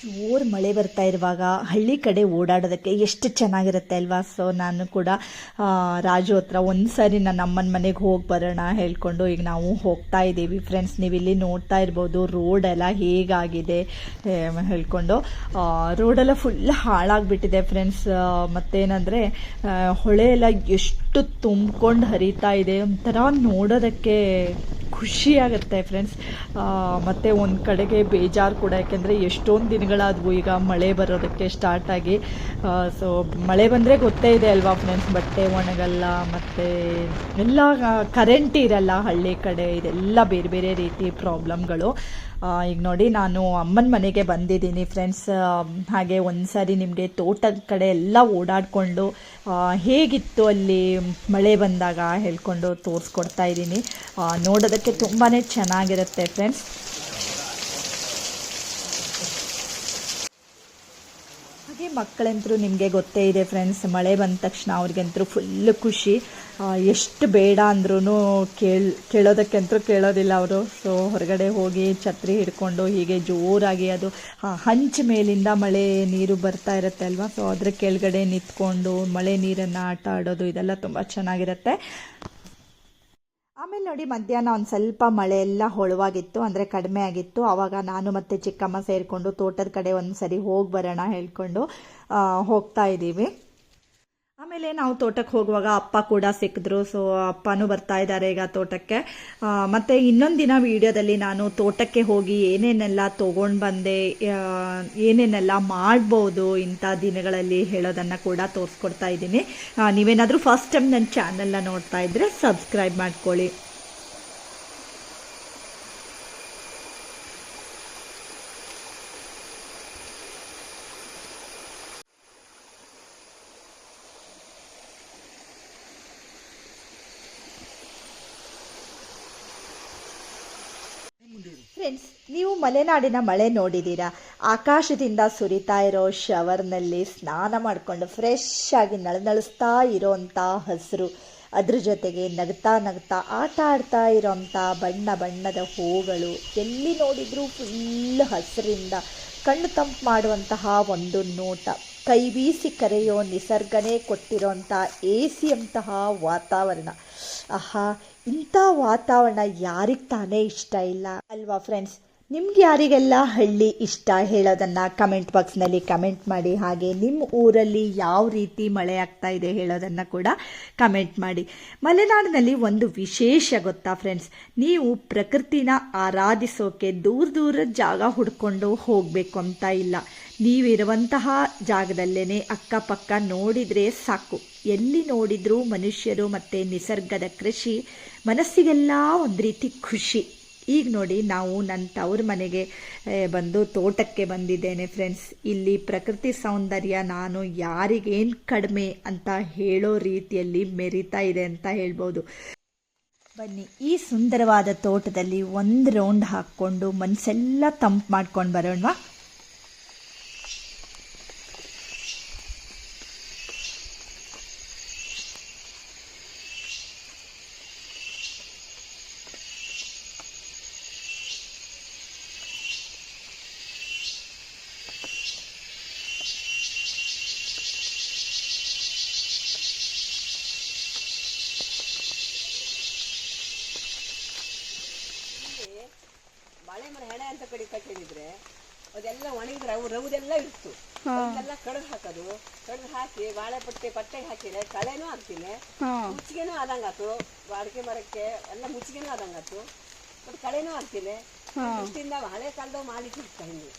ಜೋರು ಮಳೆ ಬರ್ತಾ ಇರುವಾಗ ಹಳ್ಳಿ ಕಡೆ ಓಡಾಡೋದಕ್ಕೆ ಎಷ್ಟು ಚೆನ್ನಾಗಿರುತ್ತೆ ಅಲ್ವಾ? ಸೊ ನಾನು ಕೂಡ ರಾಜು ಹತ್ರ ಒಂದು ನನ್ನ ಅಮ್ಮನ ಮನೆಗೆ ಹೋಗಿ ಬರೋಣ ಹೇಳ್ಕೊಂಡು ಈಗ ನಾವು ಹೋಗ್ತಾ ಇದ್ದೀವಿ ಫ್ರೆಂಡ್ಸ್ ನೀವು ಇಲ್ಲಿ ನೋಡ್ತಾ ಇರ್ಬೋದು ರೋಡ್ ಎಲ್ಲ ಹೇಗಾಗಿದೆ ಹೇಳ್ಕೊಂಡು ರೋಡೆಲ್ಲ ಫುಲ್ ಹಾಳಾಗಿಬಿಟ್ಟಿದೆ ಫ್ರೆಂಡ್ಸ್ ಮತ್ತೇನಂದರೆ ಹೊಳೆ ಎಲ್ಲ ಎಷ್ಟು ತುಂಬ್ಕೊಂಡು ಹರಿತಾ ಇದೆ ಒಂಥರ ನೋಡೋದಕ್ಕೆ ಖುಷಿ ಆಗುತ್ತೆ ಫ್ರೆಂಡ್ಸ್ ಮತ್ತು ಒಂದು ಕಡೆಗೆ ಬೇಜಾರು ಕೂಡ, ಯಾಕೆಂದರೆ ಎಷ್ಟೊಂದು ದಿನಗಳಾದವು ಈಗ ಮಳೆ ಬರೋದಕ್ಕೆ ಸ್ಟಾರ್ಟ್ ಆಗಿ. ಸೊ ಮಳೆ ಬಂದರೆ ಗೊತ್ತೇ ಇದೆ ಅಲ್ವಾ ಫ್ರೆಂಡ್ಸ್ ಬಟ್ಟೆ ಒಣಗಲ್ಲ, ಮತ್ತು ಎಲ್ಲ ಕರೆಂಟ್ ಇರಲ್ಲ ಹಳ್ಳಿ ಕಡೆ, ಇದೆಲ್ಲ ಬೇರೆ ಬೇರೆ ರೀತಿ ಪ್ರಾಬ್ಲಮ್ಗಳು ಈಗ ನೋಡಿ, ನಾನು ಅಮ್ಮನ ಮನೆಗೆ ಬಂದಿದ್ದೀನಿ ಫ್ರೆಂಡ್ಸ್ ಹಾಗೆ ಒಂದು ಸಾರಿ ನಿಮಗೆ ತೋಟದ ಕಡೆ ಎಲ್ಲ ಓಡಾಡಿಕೊಂಡು ಹೇಗಿತ್ತು ಅಲ್ಲಿ ಮಳೆ ಬಂದಾಗ ಹೇಳ್ಕೊಂಡು ತೋರಿಸ್ಕೊಡ್ತಾ ಇದ್ದೀನಿ. ನೋಡೋದಕ್ಕೆ ತುಂಬಾ ಚೆನ್ನಾಗಿರುತ್ತೆ ಫ್ರೆಂಡ್ಸ್ ಹಾಗೆ ಮಕ್ಕಳಂತರೂ ನಿಮಗೆ ಗೊತ್ತೇ ಇದೆ ಫ್ರೆಂಡ್ಸ್ ಮಳೆ ಬಂದ ತಕ್ಷಣ ಅವ್ರಿಗಂತರೂ ಫುಲ್ ಖುಷಿ. ಎಷ್ಟು ಬೇಡ ಅಂದ್ರೂ ಕೇಳಿ ಕೇಳೋದಕ್ಕಂತೂ ಕೇಳೋದಿಲ್ಲ ಅವರು. ಸೊ ಹೊರಗಡೆ ಹೋಗಿ ಛತ್ರಿ ಹಿಡ್ಕೊಂಡು ಹೀಗೆ ಜೋರಾಗಿ ಅದು ಹಂಚ್ ಮೇಲಿಂದ ಮಳೆ ನೀರು ಬರ್ತಾ ಇರುತ್ತೆ ಅಲ್ವಾ? ಸೊ ಅದ್ರ ಕೆಳಗಡೆ ನಿಂತ್ಕೊಂಡು ಮಳೆ ನೀರನ್ನು ಆಟ ಆಡೋದು ಇದೆಲ್ಲ ತುಂಬ ಚೆನ್ನಾಗಿರುತ್ತೆ. ಆಮೇಲೆ ನೋಡಿ ಮಧ್ಯಾಹ್ನ ಒಂದು ಸ್ವಲ್ಪ ಮಳೆ ಎಲ್ಲ ಹೊಳವಾಗಿತ್ತು, ಅಂದರೆ ಕಡಿಮೆ ಆಗಿತ್ತು. ಆವಾಗ ನಾನು ಮತ್ತು ಚಿಕ್ಕಮ್ಮ ಸೇರಿಕೊಂಡು ತೋಟದ ಕಡೆ ಒಂದು ಸರಿ ಹೋಗಿ ಬರೋಣ ಹೇಳ್ಕೊಂಡು ಹೋಗ್ತಾ ಇದ್ದೀವಿ. ಆಮೇಲೆ ನಾವು ತೋಟಕ್ಕೆ ಹೋಗುವಾಗ ಅಪ್ಪ ಕೂಡ ಸಿಕ್ಕಿದ್ರು. ಸೊ ಅಪ್ಪನೂ ಬರ್ತಾ ಇದ್ದಾರೆ ಈಗ ತೋಟಕ್ಕೆ. ಮತ್ತೆ ಇನ್ನೊಂದು ದಿನ ವಿಡಿಯೋದಲ್ಲಿ ನಾನು ತೋಟಕ್ಕೆ ಹೋಗಿ ಏನೇನೆಲ್ಲ ತೊಗೊಂಡು ಬಂದೆ ಏನೇನೆಲ್ಲ ಮಾಡ್ಬೋದು ಇಂಥ ದಿನಗಳಲ್ಲಿ ಹೇಳೋದನ್ನು ಕೂಡ ತೋರಿಸ್ಕೊಡ್ತಾ ಇದ್ದೀನಿ. ನೀವೇನಾದರೂ ಫಸ್ಟ್ ಟೈಮ್ ನನ್ನ ಚಾನಲ್ನ ನೋಡ್ತಾ ಇದ್ದರೆ ಸಬ್ಸ್ಕ್ರೈಬ್ ಮಾಡ್ಕೊಳ್ಳಿ. ಫ್ರೆಂಡ್ಸ್ ನೀವು ಮಲೆನಾಡಿನ ಮಳೆ ನೋಡಿದ್ದೀರಾ? ಆಕಾಶದಿಂದ ಸುರಿತಾ ಇರೋ ಶವರ್ನಲ್ಲಿ ಸ್ನಾನ ಮಾಡಿಕೊಂಡು ಫ್ರೆಶ್ ಆಗಿ ನಳನಳಿಸ್ತಾ ಇರೋಂಥ ಹಸಿರು. ಅದ್ರ ಜೊತೆಗೆ ನಗ್ತಾ ನಗ್ತಾ ಆಟ ಆಡ್ತಾ ಇರೋಂಥ ಬಣ್ಣ ಬಣ್ಣದ ಹೂಗಳು. ಎಲ್ಲಿ ನೋಡಿದರೂ ಫುಲ್ ಹಸಿರಿಂದ ಕಣ್ಣು ತಂಪು ಮಾಡುವಂತಹ ಒಂದು ನೋಟ. ಕೈ ಬೀಸಿ ಕರೆಯೋ ನಿಸರ್ಗನೇ ಕೊಟ್ಟಿರೋಂಥ ಎ ಸಿಯಂತಹ ವಾತಾವರಣ. ಆಹಾ, ಇಂಥ ವಾತಾವರಣ ಯಾರಿಗೆ ತಾನೇ ಇಷ್ಟ ಇಲ್ಲ? ಅಲ್ವಾ ಫ್ರೆಂಡ್ಸ್ ನಿಮ್ಗೆ ಯಾರಿಗೆಲ್ಲ ಹಳ್ಳಿ ಇಷ್ಟ ಹೇಳೋದನ್ನು ಕಮೆಂಟ್ ಬಾಕ್ಸ್ನಲ್ಲಿ ಕಮೆಂಟ್ ಮಾಡಿ, ಹಾಗೆ ನಿಮ್ಮ ಊರಲ್ಲಿ ಯಾವ ರೀತಿ ಮಳೆ ಆಗ್ತಾ ಇದೆ ಹೇಳೋದನ್ನು ಕೂಡ ಕಮೆಂಟ್ ಮಾಡಿ. ಮಲೆನಾಡಿನಲ್ಲಿ ಒಂದು ವಿಶೇಷ ಗೊತ್ತಾ ಫ್ರೆಂಡ್ಸ್ ನೀವು ಪ್ರಕೃತಿನ ಆರಾಧಿಸೋಕೆ ದೂರ ದೂರದ ಜಾಗ ಹುಡ್ಕೊಂಡು ಹೋಗಬೇಕು ಅಂತ ಇಲ್ಲ. ನೀವಿರುವಂತಹ ಜಾಗದಲ್ಲೇ ಅಕ್ಕಪಕ್ಕ ನೋಡಿದರೆ ಸಾಕು. ಎಲ್ಲಿ ನೋಡಿದರೂ ಮನುಷ್ಯರು ಮತ್ತು ನಿಸರ್ಗದ ಕೃಷಿ, ಮನಸ್ಸಿಗೆಲ್ಲ ಒಂದು ರೀತಿ ಖುಷಿ. ಈಗ ನೋಡಿ, ನಾವು ನನ್ನ ತವ್ರ ಮನೆಗೆ ಬಂದು ತೋಟಕ್ಕೆ ಬಂದಿದ್ದೇನೆ ಫ್ರೆಂಡ್ಸ್ ಇಲ್ಲಿ ಪ್ರಕೃತಿ ಸೌಂದರ್ಯ ನಾನು ಯಾರಿಗೇನು ಕಡಿಮೆ ಅಂತ ಹೇಳೋ ರೀತಿಯಲ್ಲಿ ಮೆರಿತಾ ಇದೆ ಅಂತ ಹೇಳ್ಬೋದು. ಬನ್ನಿ, ಈ ಸುಂದರವಾದ ತೋಟದಲ್ಲಿ ಒಂದು ರೌಂಡ್ ಹಾಕ್ಕೊಂಡು ಮನಸ್ಸೆಲ್ಲ ತಂಪು ಮಾಡ್ಕೊಂಡು ಬರೋಣವಾ? ಬಾಳೆ ಮರ ಹೆಣೆ ಅಂತ ಕಡಿ ಕಟ್ಟಿದ್ರೆ ಅದೆಲ್ಲ ಒಣಗಿದ್ರೆ ಅವು ರವುದೆಲ್ಲ ಇತ್ತು ಅದೆಲ್ಲ ಕಡ್ದು ಹಾಕೋದು. ಕಡ್ದು ಹಾಕಿ ಬಾಳೆ ಪಟ್ಟೆ ಪಟ್ಟೆಗೆ ಹಾಕಿದ್ರೆ ಕಳೆನೂ ಹಾಕ್ತೀನಿ ಮುಚ್ಚಿಗೆನೂ ಆದಂಗಾತು ಅಡಿಕೆ ಮರಕ್ಕೆ ಎಲ್ಲ ಮುಚ್ಚಿಗೆನೂ ಆದಂಗಾತು ಮತ್ತೆ ಕಳೆನೂ ಹಾಕ್ತೀನಿ ದೃಷ್ಟಿಯಿಂದ ಹಳೆ ಕಾಲದ ಮಾಡಿಟ್ಟಿರ್ತ ಹಿಂಗೆ.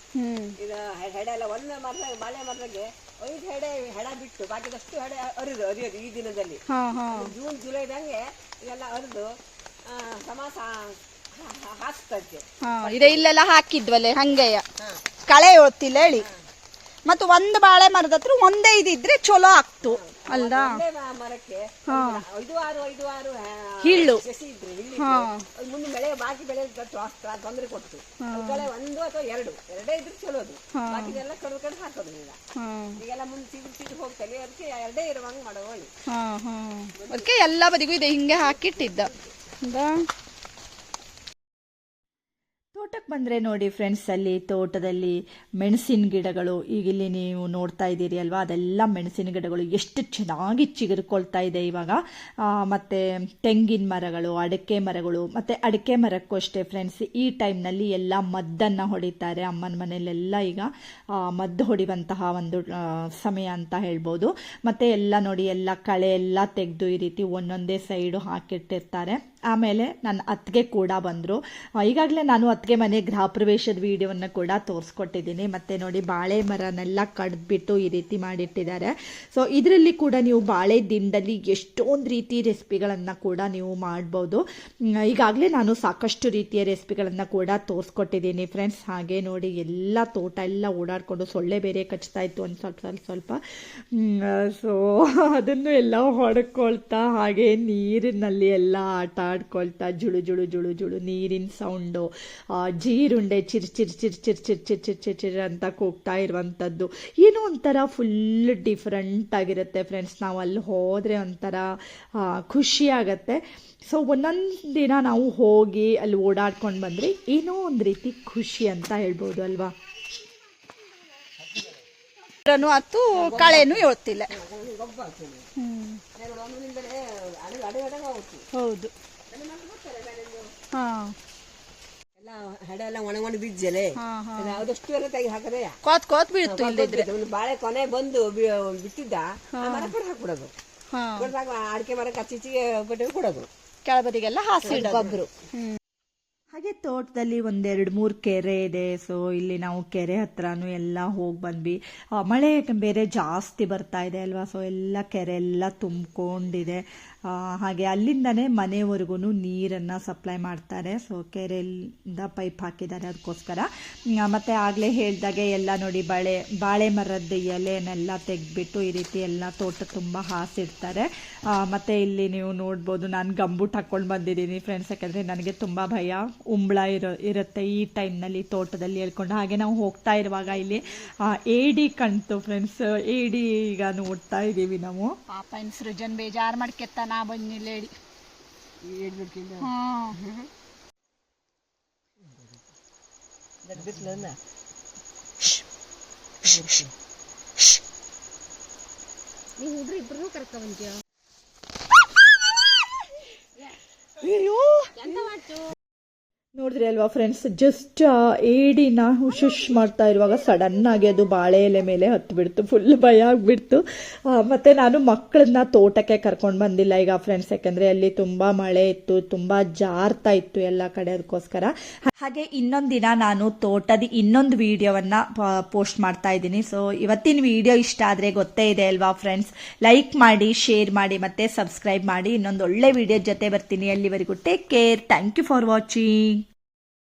ಇದು ಹೆಡೆ ಎಲ್ಲ ಒಂದು ಮರ ಬಾಳೆ ಮರದಾಗೆ ಐದು ಹೆಡೆ ಹೆಡ ಬಿಟ್ಟು ಬಾಕಿದಷ್ಟು ಹೆಡೆ ಅರಿದು ಅರಿಯೋದು ಈ ದಿನದಲ್ಲಿ. ಜೂನ್ ಜುಲೈ ಜುಲೈದಂಗೆ ಇದೆಲ್ಲ ಅರಿದು ಸಮಾಸ ಹಾಕ್ತೈತೆ ಹಾ ಇದೆ ಇಲ್ಲೆಲ್ಲ ಹಾಕಿದ್ವಲೆ ಹಂಗೆಯ. ಕಳೆ ಒತ್ತಿಲ್ಲ ಹೇಳಿ. ಮತ್ತು ಒಂದು ಬಾಳೆ ಮರದ ಹತ್ರ ಒಂದೇ ಇದಿದ್ರೆ ಚಲೋ ಆಗ್ತು. ಅಲ್ದಾ? ಮರಕ್ಕೆ ಐದು ಆರು ಐದು ಆರು ಆ, ಹಿಳ್ಳು. ಸಸಿ ಇದ್ರೆ ಮುಂದೆ ಬೆಳೆ ಬಾಕಿ ಬೆಳೆ ತೊಂದರೆ ಕೊಟ್ಟು ಅದ್ ಕಳೆ ಒಂದು ಅಥವಾ ಎರಡು ಎರಡೇ ಇದ್ರೆ ಚಲೋದು ಬಾಕಿದೆಲ್ಲ ಕಡ್ದು ಕಡ್ದು ಹಾಕೋದು ಈಗ ಈಗೆಲ್ಲ ಮುಂದೆ ಸಿಗು ಸಿಗು ಹೋಗ್ತದೆ ಅದಕ್ಕೆ ಎರಡೇ ಇರುವಂಗೆ ಮಾಡೋ ಅದಕ್ಕೆ ಎಲ್ಲ ಬದಿಗೂ ಇದೆ ಹಿಂಗೆ ಹಾಕಿಟ್ಟಿದ್ದ. ತೋಟಕ್ಕೆ ಬಂದರೆ ನೋಡಿ ಫ್ರೆಂಡ್ಸ್ ಅಲ್ಲಿ ತೋಟದಲ್ಲಿ ಮೆಣಸಿನ ಗಿಡಗಳು ಈಗ ಇಲ್ಲಿ ನೀವು ನೋಡ್ತಾ ಇದ್ದೀರಿ ಅಲ್ವಾ? ಅದೆಲ್ಲ ಮೆಣಸಿನ ಗಿಡಗಳು ಎಷ್ಟು ಚೆನ್ನಾಗಿ ಚಿಗುರ್ಕೊಳ್ತಾ ಇದೆ ಇವಾಗ. ಮತ್ತು ತೆಂಗಿನ ಮರಗಳು, ಅಡಿಕೆ ಮರಗಳು, ಮತ್ತೆ ಅಡಿಕೆ ಮರಕ್ಕೂ ಅಷ್ಟೇ ಫ್ರೆಂಡ್ಸ್ ಈ ಟೈಮ್ನಲ್ಲಿ ಎಲ್ಲ ಮದ್ದನ್ನು ಹೊಡಿತಾರೆ ಅಮ್ಮನ ಮನೆಯಲ್ಲೆಲ್ಲ ಈಗ. ಮದ್ದು ಹೊಡಿಯುವಂತಹ ಒಂದು ಸಮಯ ಅಂತ ಹೇಳ್ಬೋದು. ಮತ್ತೆ ಎಲ್ಲ ನೋಡಿ, ಎಲ್ಲ ಕಳೆ ಎಲ್ಲ ತೆಗೆದು ಈ ರೀತಿ ಒಂದೊಂದೇ ಸೈಡು ಹಾಕಿಟ್ಟಿರ್ತಾರೆ. ಆಮೇಲೆ ನನ್ನ ಅತ್ತಿಗೆ ಕೂಡ ಬಂದರು. ಈಗಾಗಲೇ ನಾನು ಅತ್ತಿಗೆ ಮನೆ ಗೃಹ ಪ್ರವೇಶದ ವೀಡಿಯೋವನ್ನು ಕೂಡ ತೋರಿಸ್ಕೊಟ್ಟಿದ್ದೀನಿ. ಮತ್ತು ನೋಡಿ ಬಾಳೆ ಮರನೆಲ್ಲ ಕಡ್ದುಬಿಟ್ಟು ಈ ರೀತಿ ಮಾಡಿಟ್ಟಿದ್ದಾರೆ. ಸೊ ಇದರಲ್ಲಿ ಕೂಡ ನೀವು ಬಾಳೆ ದಿನದಲ್ಲಿ ಎಷ್ಟೊಂದು ರೀತಿ ರೆಸಿಪಿಗಳನ್ನು ಕೂಡ ನೀವು ಮಾಡ್ಬೋದು. ಈಗಾಗಲೇ ನಾನು ಸಾಕಷ್ಟು ರೀತಿಯ ರೆಸಿಪಿಗಳನ್ನು ಕೂಡ ತೋರಿಸ್ಕೊಟ್ಟಿದ್ದೀನಿ ಫ್ರೆಂಡ್ಸ್. ಹಾಗೆ ನೋಡಿ ಎಲ್ಲ ತೋಟ ಎಲ್ಲ ಓಡಾಡಿಕೊಂಡು ಸೊಳ್ಳೆ ಬೇರೆ ಕಚ್ತಾ ಇತ್ತು ಒಂದು ಸ್ವಲ್ಪ ಸ್ವಲ್ಪ ಸ್ವಲ್ಪ. ಸೊ ಅದನ್ನು ಎಲ್ಲ ಹೊಡ್ಕೊಳ್ತಾ ಹಾಗೆ ನೀರಿನಲ್ಲಿ ಎಲ್ಲ ಆಟ ಆಡ್ಕೊಳ್ತಾ ಜುಳು ಜುಳು ಜುಳು ಜುಳು ನೀರಿನ ಸೌಂಡು ಜೀರುಂಡೆ ಚಿರ್ ಚಿರ್ ಚಿರ್ ಚಿರ್ ಚಿರ್ ಚಿರ್ ಚಿರ್ ಚಿರ್ ಚಿರ್ ಅಂತ ಕೂಗ್ತಾ ಇರುವಂಥದ್ದು ಏನೋ ಒಂಥರ ಫುಲ್ ಡಿಫ್ರೆಂಟ್ ಆಗಿರುತ್ತೆ ಫ್ರೆಂಡ್ಸ್ ನಾವು ಅಲ್ಲಿ ಹೋದರೆ ಒಂಥರ ಖುಷಿ ಆಗತ್ತೆ. ಸೊ ಒಂದೊಂದು ದಿನ ನಾವು ಹೋಗಿ ಅಲ್ಲಿ ಓಡಾಡ್ಕೊಂಡು ಬಂದರೆ ಏನೋ ಒಂದು ರೀತಿ ಖುಷಿ ಅಂತ ಹೇಳ್ಬೋದು ಅಲ್ವಾ? ಹತ್ತು ಕಳೆನು ಹೇಳ್ತಿಲ್ಲ. ಹೌದು. ಹೆಡೆ ಎಲ್ಲ ಒಣ ಅದಷ್ಟು ಎಲ್ಲ ತೆಗಿ ಹಾಕದೆ. ಕೋತ್ ಕೋತ್ ಇಲ್ಲದಿದ್ರೆ ಬಾಳೆ ಕೊನೆ ಬಂದು ಬಿಟ್ಟಿದ್ದ ಮರ ಕಡೆ ಹಾಕ್ಬಿಡೋದು. ಅಡಿಕೆ ಮರ ಕಚ್ಚಿಚಿಗೆ ಕೊಟ್ಟು ಕೊಡೋದು. ಕೆಳಬದಿಗೆಲ್ಲ ಹಾಸಿ ಗೊಬ್ಬರು. ಹಾಗೆ ತೋಟದಲ್ಲಿ ಒಂದೆರಡು ಮೂರು ಕೆರೆ ಇದೆ. ಸೊ ಇಲ್ಲಿ ನಾವು ಕೆರೆ ಹತ್ರನೂ ಎಲ್ಲ ಹೋಗಿ ಬಂದ್ವಿ. ಮಳೆ ಬೇರೆ ಜಾಸ್ತಿ ಬರ್ತಾ ಇದೆ ಅಲ್ವಾ? ಸೊ ಎಲ್ಲ ಕೆರೆ ಎಲ್ಲ ತುಂಬಿಕೊಂಡಿದೆ. ಹಾಗೆ ಅಲ್ಲಿಂದನೇ ಮನೆವರೆಗೂ ನೀರನ್ನು ಸಪ್ಲೈ ಮಾಡ್ತಾರೆ. ಸೊ ಕೆರೆಯಿಂದ ಪೈಪ್ ಹಾಕಿದ್ದಾರೆ ಅದಕ್ಕೋಸ್ಕರ ಮತ್ತು ಆಗಲೇ ಹೇಳಿದಾಗೆ ಎಲ್ಲ ನೋಡಿ ಬಾಳೆ ಬಾಳೆ ಮರದ ಎಲೆನೆಲ್ಲ ತೆಗೆದ್ಬಿಟ್ಟು ಈ ರೀತಿ ಎಲ್ಲ ತೋಟ ತುಂಬ ಹಾಸಿಡ್ತಾರೆ. ಮತ್ತೆ ಇಲ್ಲಿ ನೀವು ನೋಡ್ಬೋದು, ನಾನು ಗಂಬುಟ್ ಹಾಕ್ಕೊಂಡು ಬಂದಿದ್ದೀನಿ ಫ್ರೆಂಡ್ಸ್ ಯಾಕಂದರೆ ನನಗೆ ತುಂಬ ಭಯ. ಉಂಬಳ ಇರೋ ಇರುತ್ತೆ ಈ ಟೈಮ್ನಲ್ಲಿ ತೋಟದಲ್ಲಿ ಹೇಳ್ಕೊಂಡು. ಹಾಗೆ ನಾವು ಹೋಗ್ತಾ ಇರುವಾಗ ಇಲ್ಲಿ ಆ, ಏಡಿ ಕಣ್ತು ಫ್ರೆಂಡ್ಸ್ ಏಡಿ ಈಗ ನೋಡ್ತಾ ಇದ್ದೀವಿ ನಾವು. ಪಾಪ ಇನ್ ಸೃಜನ್ ಬೇಜಾರ್ ಮಾಡ್ಕೆತ್ತ ನಾ ಬಂದಿಲ್ಲ ಹೇಳಿ. ನೀವು ಹುಡ್ರಿ ಇಬ್ರು ಅಯ್ಯೋ! ನೋಡಿದ್ರಿ ಅಲ್ವಾ ಫ್ರೆಂಡ್ಸ್ ಜಸ್ಟ್ ಏಡಿನ ಹುಶುಶ್ ಮಾಡ್ತಾ ಇರುವಾಗ ಸಡನ್ ಆಗಿ ಅದು ಬಾಳೆ ಎಲೆ ಮೇಲೆ ಹತ್ಬಿಡ್ತು. ಫುಲ್ ಭಯ ಆಗಿಬಿಡ್ತು. ಮತ್ತೆ ನಾನು ಮಕ್ಕಳನ್ನ ತೋಟಕ್ಕೆ ಕರ್ಕೊಂಡು ಬಂದಿಲ್ಲ ಈಗ ಫ್ರೆಂಡ್ಸ್ ಯಾಕಂದರೆ ಅಲ್ಲಿ ತುಂಬಾ ಮಳೆ ಇತ್ತು, ತುಂಬಾ ಜಾರ್ತಾ ಇತ್ತು ಎಲ್ಲ ಕಡೆ ಅದಕ್ಕೋಸ್ಕರ. ಹಾಗೆ ಇನ್ನೊಂದು ದಿನ ನಾನು ತೋಟದ ಇನ್ನೊಂದು ವಿಡಿಯೋವನ್ನ ಪೋಸ್ಟ್ ಮಾಡ್ತಾ ಇದ್ದೀನಿ. ಸೊ ಇವತ್ತಿನ ವಿಡಿಯೋ ಇಷ್ಟ ಆದರೆ ಗೊತ್ತೇ ಇದೆ ಅಲ್ವಾ ಫ್ರೆಂಡ್ಸ್ ಲೈಕ್ ಮಾಡಿ ಶೇರ್ ಮಾಡಿ, ಮತ್ತೆ ಸಬ್ಸ್ಕ್ರೈಬ್ ಮಾಡಿ. ಇನ್ನೊಂದು ಒಳ್ಳೆ ವಿಡಿಯೋ ಜೊತೆ ಬರ್ತೀನಿ ಅಲ್ಲಿವರೆಗೂ. Take care thank you for watching